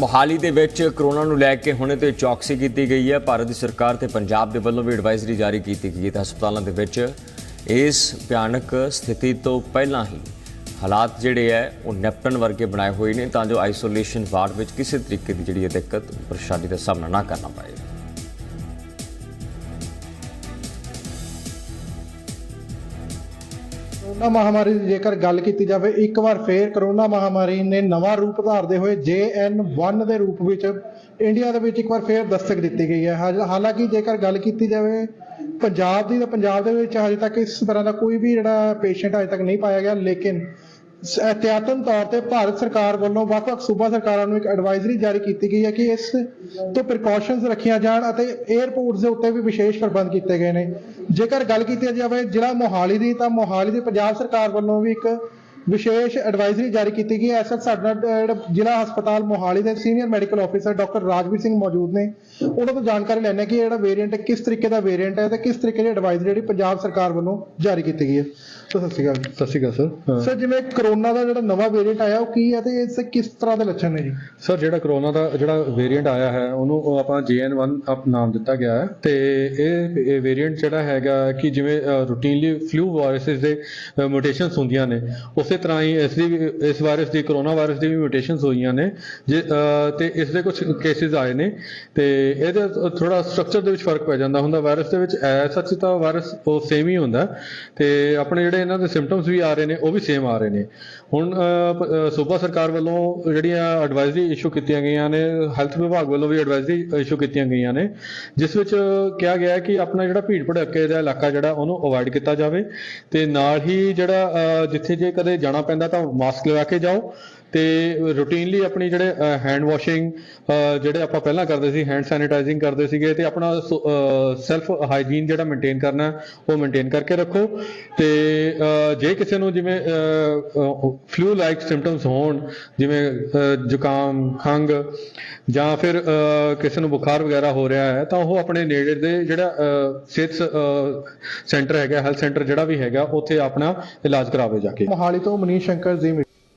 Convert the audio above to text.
ਮੋਹਾਲੀ ਦੇ ਵਿੱਚ ਕਰੋਨਾ ਨੂੰ ਲੈ ਕੇ ਹੁਣੇ 'ਤੇ ਚੌਕਸੀ ਕੀਤੀ ਗਈ ਹੈ। ਭਾਰਤ ਦੀ ਸਰਕਾਰ ਤੇ ਪੰਜਾਬ ਦੇ ਵੱਲੋਂ ਵੀ ਐਡਵਾਈਜ਼ਰੀ ਜਾਰੀ ਕੀਤੀ ਗਈ ਹੈ। ਤਾਂ ਹਸਪਤਾਲਾਂ ਦੇ ਵਿੱਚ ਇਸ ਭਿਆਨਕ ਸਥਿਤੀ ਤੋਂ ਪਹਿਲਾਂ ਹੀ ਹਾਲਾਤ ਜਿਹੜੇ ਹੈ, ਉਹ ਨੈਪਟਨ ਵਰਗੇ ਬਣਾਏ ਹੋਏ ਨੇ। ਤਾਂ ਜੋ ਆਈਸੋਲੇਸ਼ਨ ਵਾਰਡ ਵਿੱਚ ਕਿਸੇ ਤਰੀਕੇ ਦੀ ਜਿਹੜੀ ਇਹ ਦਿੱਕਤ, ਪਰੇਸ਼ਾਨੀ ਦਾ ਸਾਹਮਣਾ ਨਾ ਕਰਨਾ ਪਏ। ਕਰੋਨਾ ਮਹਾਮਾਰੀ ਦੀ ਜੇਕਰ ਗੱਲ ਕੀਤੀ ਜਾਵੇ, ਇੱਕ ਵਾਰ ਫੇਰ ਕਰੋਨਾ ਮਹਾਮਾਰੀ ਨੇ ਨਵਾਂ ਰੂਪ ਧਾਰਦੇ ਹੋਏ JN1 ਦੇ ਰੂਪ ਵਿੱਚ ਇੰਡੀਆ ਦੇ ਵਿੱਚ ਇੱਕ ਵਾਰ ਫੇਰ ਦਸਤਕ ਦਿੱਤੀ ਗਈ ਹੈ। ਹਾਲ- ਹਾਲਾਂਕਿ ਜੇਕਰ ਗੱਲ ਕੀਤੀ ਜਾਵੇ, ਪੰਜਾਬ ਦੀ ਤਾਂ ਪੰਜਾਬ ਦੇ ਵਿੱਚ ਹਜੇ ਤੱਕ ਇਸ ਤਰ੍ਹਾਂ ਦਾ ਕੋਈ ਵੀ ਜਿਹੜਾ ਪੇਸ਼ੈਂਟ ਹਜੇ ਤੱਕ ਨਹੀਂ ਪਾਇਆ ਗਿਆ, ਲੇਕਿਨ ਸ- ਤੌਰ ਤੇ ਭਾਰਤ ਸਰਕਾਰ ਵੱਲੋਂ ਵੱਖ-ਵੱਖ ਸੂਬਾ ਸਰਕਾਰਾਂ ਨੂੰ ਇੱਕ ਐਡਵਾਈਜ਼ਰੀ ਜਾਰੀ ਕੀਤੀ ਗਈ ਹੈ ਕਿ ਇਸ ਤੋਂ ਪ੍ਰੀਕਾਸ਼ਨਸ ਰੱਖੀਆਂ ਜਾਣ ਅਤੇ 에ਅਰਪੋਰਟਸ ਦੇ ਉੱਤੇ ਵੀ ਵਿਸ਼ੇਸ਼ ਪ੍ਰਬੰਧ ਕੀਤੇ ਗਏ ਨੇ। ਜੇਕਰ ਗੱਲ ਕੀਤੀ ਜਾਵੇ ਜ਼ਿਲ੍ਹਾ ਮੋਹਾਲੀ ਦੀ, ਤਾਂ ਮੋਹਾਲੀ ਦੀ ਪੰਜਾਬ ਸਰਕਾਰ ਵੱਲੋਂ ਵੀ ਇੱਕ ਵਿਸ਼ੇਸ਼ ਐਡਵਾਈਜ਼ਰੀ ਜਾਰੀ ਕੀਤੀ ਗਈ ਹੈ। ਐਸਐਚ ਸਾਡੇ ਨਾਲ ਜਿਹੜਾ ਜ਼ਿਲ੍ਹਾ ਹਸਪਤਾਲ ਮੋਹਾਲੀ ਦੇ senior medical officer doctor Rajveer Singh ਮੌਜੂਦ ਨੇ। ਉਹਨਾਂ ਤੋਂ ਜਾਣਕਾਰੀ ਲੈਣੇ ਕਿ ਜਿਹੜਾ ਵੇਰੀਐਂਟ ਕਿਸ ਤਰੀਕੇ ਦਾ ਵੇਰੀਐਂਟ ਹੈ ਤੇ ਕਿਸ ਤਰੀਕੇ ਦੀ ਐਡਵਾਈਜ਼ਰੀ ਜਿਹੜੀ ਪੰਜਾਬ ਸਰਕਾਰ ਵੱਲੋਂ ਜਾਰੀ ਕੀਤੀ ਗਈ ਹੈ। ਸੋ ਸਤਿ ਸ਼੍ਰੀ ਅਕਾਲ ਸਤਿ ਸ਼੍ਰੀ ਅਕਾਲ ਸਰ। ਸਰ ਜਿਵੇਂ ਕਰੋਨਾ ਦਾ ਜਿਹੜਾ ਨਵਾਂ ਵੇਰੀਐਂਟ ਆਇਆ ਉਹ ਕੀ ਹੈ ਤੇ ਇਸ ਕਿਸ ਤਰ੍ਹਾਂ ਦੇ ਲੱਛਣ ਨੇ ਜੀ? ਸਰ ਜਿਹੜਾ ਕਰੋਨਾ ਦਾ ਜਿਹੜਾ ਵੇਰੀਐਂਟ ਆਇਆ ਹੈ ਉਹਨੂੰ ਉਹ ਆਪਾਂ JN1 ਅਪ ਨਾਮ ਦਿੱਤਾ ਗਿਆ ਹੈ। ਤੇ ਇਹ ਵੇਰੀਐਂਟ ਜਿਹੜਾ ਹੈਗਾ ਕਿ ਜਿਵੇਂ ਰੂਟੀਨਲੀ ਫਲੂ ਵਾਇਰਸਸ ਦੇ ਮਿਊਟੇਸ਼ਨਸ ਹੁੰਦੀਆਂ ਨੇ ਉਸੇ ਤਰ੍ਹਾਂ ਹੀ ਇਸ ਦੀ ਵੀ- ਇਸ ਵਾਇਰਸ ਦੀ ਕਰੋਨਾ ਵਾਇਰਸ ਦੀ ਵੀ ਮਿਊਟੇਸ਼ਨਸ ਹੋਈਆਂ ਨੇ। ਜੇ, ਅਹ, ਤੇ ਇਸ ਦੇ ਕੁਝ ਕੇਸਿਸ ਆਏ ਨੇ। ਤੇ ਇਹਦੇ ਥੋੜਾ ਸਟਰਕਚਰ ਦੇ ਵਿੱਚ ਫ਼ਰਕ ਪੈ ਜਾਂਦਾ ਹੁੰਦਾ। ਵਾਇਰਸ ਦੇ ਵਿੱਚ ਐ ਸੱਚ ਤਾਂ ਵਾਇਰਸ ਉਹ ਸੇਮ ਹੀ ਹੁੰਦਾ। ਤੇ ਆਪਣੇ ਜਿਹੜੇ ਇਹਨਾਂ ਦੇ ਸਿੰਪਟਮਸ ਵੀ ਆ ਰਹੇ ਨੇ ਉਹ ਵੀ ਸੇਮ ਆ ਰਹੇ ਨੇ। ਹੁਣ ਸੂਬਾ ਸਰਕਾਰ ਵੱਲੋਂ ਜਿਹੜੀਆਂ ਐਡਵਾਈਜ਼ਰੀ ਇਸ਼ੂ ਕੀਤੀਆਂ ਗਈਆਂ ਨੇ ਹੈਲਥ ਵਿਭਾਗ ਵੱਲੋਂ ਵੀ ਐਡਵਾਈਜ਼ਰੀ ਇਸ਼ੂ ਕੀਤੀਆਂ ਗਈਆਂ ਨੇ ਜਿਸ ਵਿੱਚ ਕਿਹਾ ਗਿਆ ਹੈ ਕਿ ਆਪਣਾ ਜਿਹੜਾ ਭੀੜ ਭੜੱਕੇ ਦਾ ਇਲਾਕਾ ਜਿਹੜਾ ਉਹਨੂੰ ਅਵੋਇਡ ਕੀਤਾ ਜਾਵੇ। ਤੇ ਨਾਲ ਹੀ ਜਿਹੜਾ ਜਿੱਥੇ ਜੇ ਕਦੇ ਜਾਣਾ ਪੈਂਦਾ ਤਾਂ ਮਾਸਕ ਲਗਾ ਕੇ ਜਾਓ। ਤੇ ਰੂਟੀਨਲੀ ਆਪਣੀ ਜਿਹੜੇ ਹੈਂਡ ਵਾਸ਼ਿੰਗ ਜਿਹੜੇ ਆਪਾਂ ਪਹਿਲਾਂ ਕਰਦੇ ਸੀ ਹੈਂਡ ਸੈਨੀਟਾਈਜ਼ਿੰਗ ਕਰਦੇ ਸੀਗੇ ਤੇ ਆਪਣਾ ਸੈਲਫ ਹਾਈਜੀਨ ਜਿਹੜਾ ਮੇਨਟੇਨ ਕਰਨਾ, ਉਹ ਮੇਨਟੇਨ ਕਰਕੇ ਰੱਖੋ। ਤੇ ਜੇ ਕਿਸੇ ਨੂੰ ਜਿਵੇਂ ਫਲੂ ਲਾਈਕ ਸਿੰਪਟਮਸ ਹੋਣ, ਜਿਵੇਂ ਜ਼ੁਕਾਮ ਖੰਗ ਜਾਂ ਫਿਰ ਕਿਸੇ ਨੂੰ ਬੁਖਾਰ ਵਗੈਰਾ ਹੋ ਰਿਹਾ ਹੈ, ਤਾਂ ਉਹ ਆਪਣੇ ਨੇੜੇ ਦੇ ਜਿਹੜਾ ਸਿਹਤ ਸੈਂਟਰ ਹੈਗਾ ਹੈਲਥ ਸੈਂਟਰ ਜਿਹੜਾ ਵੀ ਹੈਗਾ, ਉੱਥੇ ਆਪਣਾ ਇਲਾਜ ਕਰਾਵੇ ਜਾ ਕੇ। ਮੋਹਾਲੀ ਤੋਂ ਮਨੀਸ਼ ਸ਼ੰਕਰ ਜੀ